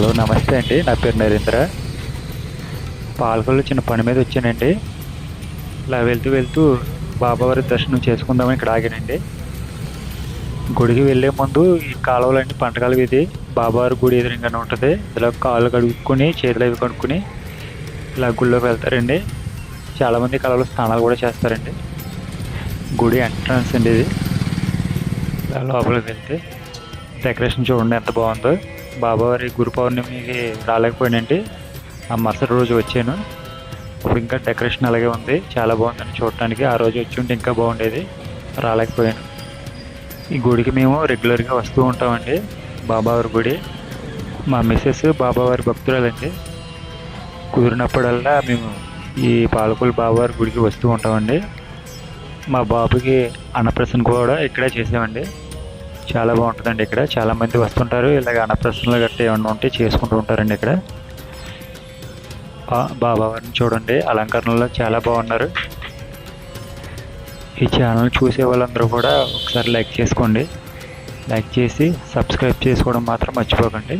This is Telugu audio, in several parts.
హలో నమస్తే అండి. నా పేరు నరేంద్ర. పాలకొల్లు చిన్న పని మీద వచ్చానండి. ఇలా వెళ్తూ వెళ్తూ బాబావారి దర్శనం చేసుకుందామని ఇక్కడ ఆగానండి. గుడికి వెళ్ళే ముందు ఈ కాలువలండి పంటకాల వీధి. బాబావారి గుడి ఎదురుగానే ఉంటుంది. ఇలా కాళ్ళు కడుక్కొని చేతులు అవి కడుక్కొని ఇలా గుళ్ళోకి వెళ్తారండి. చాలామంది కాలంలో స్నానాలు కూడా చేస్తారండి. గుడి ఎంట్రన్స్ అండి ఇది. ఇలా లోపలికి వెళ్తే డెకరేషన్ చూడండి ఎంత బాగుందో. బాబావారి గురు పౌర్ణమికి రాలేకపోయానండి. ఆ మరుసటి రోజు వచ్చాను. ఇప్పుడు ఇంకా డెకరేషన్ అలాగే ఉంది. చాలా బాగుందని చూడటానికి. ఆ రోజు వచ్చి ఉంటే ఇంకా బాగుండేది. రాలేకపోయాను. ఈ గుడికి మేము రెగ్యులర్గా వస్తూ ఉంటామండి. బాబావారి గుడి. మా మిస్సెస్ బాబావారి భక్తురాలండి. కుదిరినప్పుడల్లా మేము ఈ పాలకులు బాబావారి గుడికి వస్తూ ఉంటామండి. మా బాబుకి అన్నప్రసన్న కూడా ఇక్కడే చేసామండి. చాలా బాగుంటుందండి ఇక్కడ. చాలామంది వస్తుంటారు. ఇలాగ అన్నప్రసన్నలు గట్రా ఏమన్నా ఉంటే చేసుకుంటూ ఉంటారండి ఇక్కడ. బాబావారిని చూడండి. అలంకరణలో చాలా బాగున్నారు. ఈ ఛానల్ చూసే వాళ్ళందరూ కూడా ఒకసారి లైక్ చేసుకోండి. లైక్ చేసి సబ్స్క్రైబ్ చేసుకోవడం మాత్రం మర్చిపోకండి.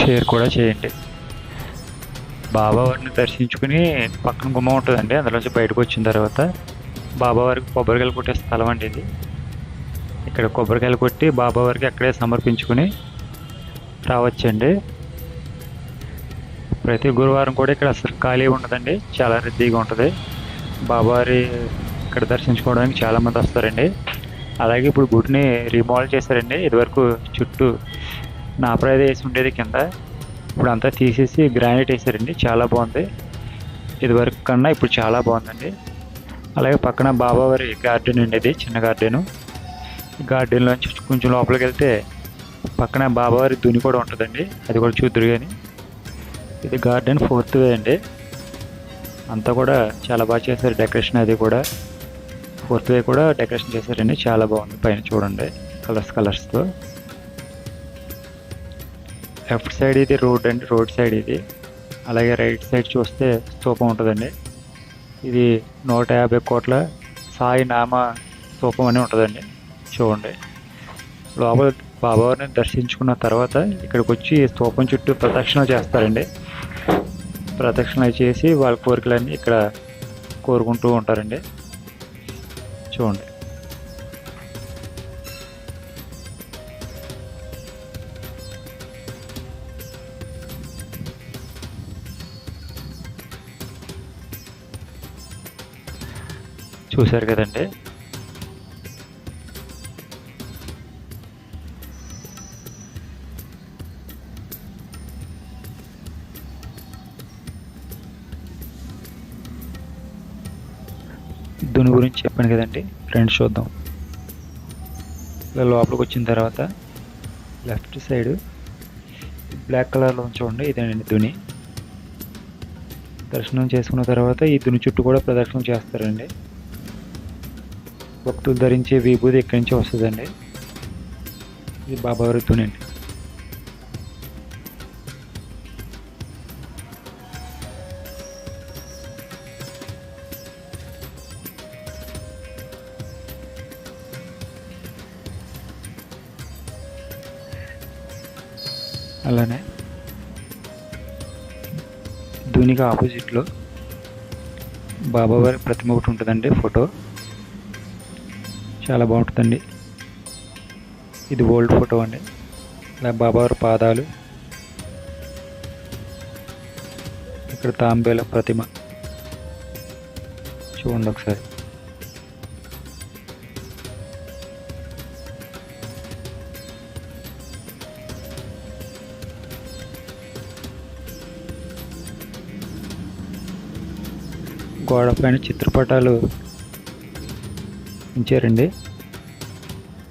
షేర్ కూడా చేయండి. బాబావారిని దర్శించుకుని పక్కన గుమ్మ ఉంటుందండి. అందులోంచి బయటకు వచ్చిన తర్వాత బాబావారికి కొబ్బరికాయలు కొట్టే స్థలం అండి ఇది. ఇక్కడ కొబ్బరికాయలు కొట్టి బాబావారికి అక్కడే సమర్పించుకుని రావచ్చండి. ప్రతి గురువారం కూడా ఇక్కడ అసలు ఖాళీ ఉండదండి. చాలా రద్దీగా ఉంటుంది. బాబావారి ఇక్కడ దర్శించుకోవడానికి చాలామంది వస్తారండి. అలాగే ఇప్పుడు గుడిని రీమోడల్ చేశారండి. ఇదివరకు చుట్టూ నాపరాయి వేసి ఉండేది కింద. ఇప్పుడు అంతా తీసేసి గ్రానైట్ వేసారండి. చాలా బాగుంది. ఇదివరకు కన్నా ఇప్పుడు చాలా బాగుందండి. అలాగే పక్కన బాబావారి గార్డెన్ అండి ఇది చిన్న గార్డెను గార్డెన్లోంచి కొంచెం లోపలికి వెళ్తే పక్కన బాబావారి దుని కూడా ఉంటుందండి. అది కూడా చూద్దరు కానీ ఇది గార్డెన్ ఫోర్త్ వే అండి. అంతా కూడా చాలా బాగా చేశారు డెకరేషన్ అది కూడా. ఫోర్త్ వే కూడా డెకరేషన్ చేశారండి. చాలా బాగుంది పైన చూడండి కలర్స్ కలర్స్తో లెఫ్ట్ సైడ్ ఇది రోడ్ అండి. రోడ్ సైడ్ ఇది. అలాగే రైట్ సైడ్ చూస్తే స్తూపం ఉంటుందండి. ఇది నూట యాభై కోట్ల సాయి నామ స్తూపం అని ఉంటుందండి. చూడండి. లోపల బాబావారిని దర్శించుకున్న తర్వాత ఇక్కడికి వచ్చి స్తూపం చుట్టూ ప్రదక్షిణ చేస్తారండి. ప్రదక్షిణ చేసి వాళ్ళ కోరికలన్నీ ఇక్కడ కోరుకుంటూ ఉంటారండి. చూడండి. చూశారు కదండి. దీని గురించి చెప్పాను కదండి. ఫ్రెండ్స్ చూద్దాం. ఇలా లోపలికి వచ్చిన తర్వాత లెఫ్ట్ సైడ్ బ్లాక్ కలర్లో చూడండి ఇదేనండి దుని దర్శనం చేసుకున్న తర్వాత ఈ దుని చుట్టూ కూడా ప్రదర్శనం చేస్తారండి. భక్తులు ధరించే విభూతి ఇక్కడి నుంచి వస్తుందండి? ఇది బాబావారి దుని అండి. అలానే. దీనికి ఆపోజిట్లో బాబావారి ప్రతిమ ఒకటి ఉంటుందండి ఫోటో. చాలా బాగుంటుందండి. ఇది ఓల్డ్ ఫోటో అండి. ఇలా బాబావారి పాదాలు. ఇక్కడ తాంబేల ప్రతిమ. చూడండి ఒకసారి. గోడ పైన చిత్రపటాలు ఉంచారండి.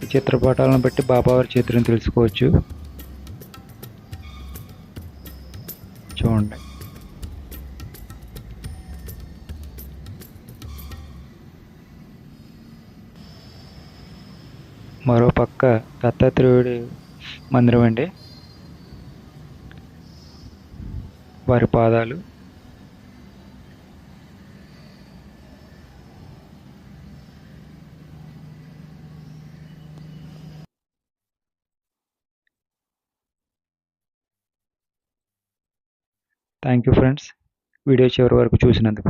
ఈ చిత్రపటాలను బట్టి బాబావారి చిత్రం తెలుసుకోవచ్చు. చూడండి. మరో పక్క దత్తాత్రేయుడి మందిరం అండి. వారి పాదాలు థ్యాంక్ యూ ఫ్రెండ్స్ వీడియో చివరి వరకు చూసినందుకు.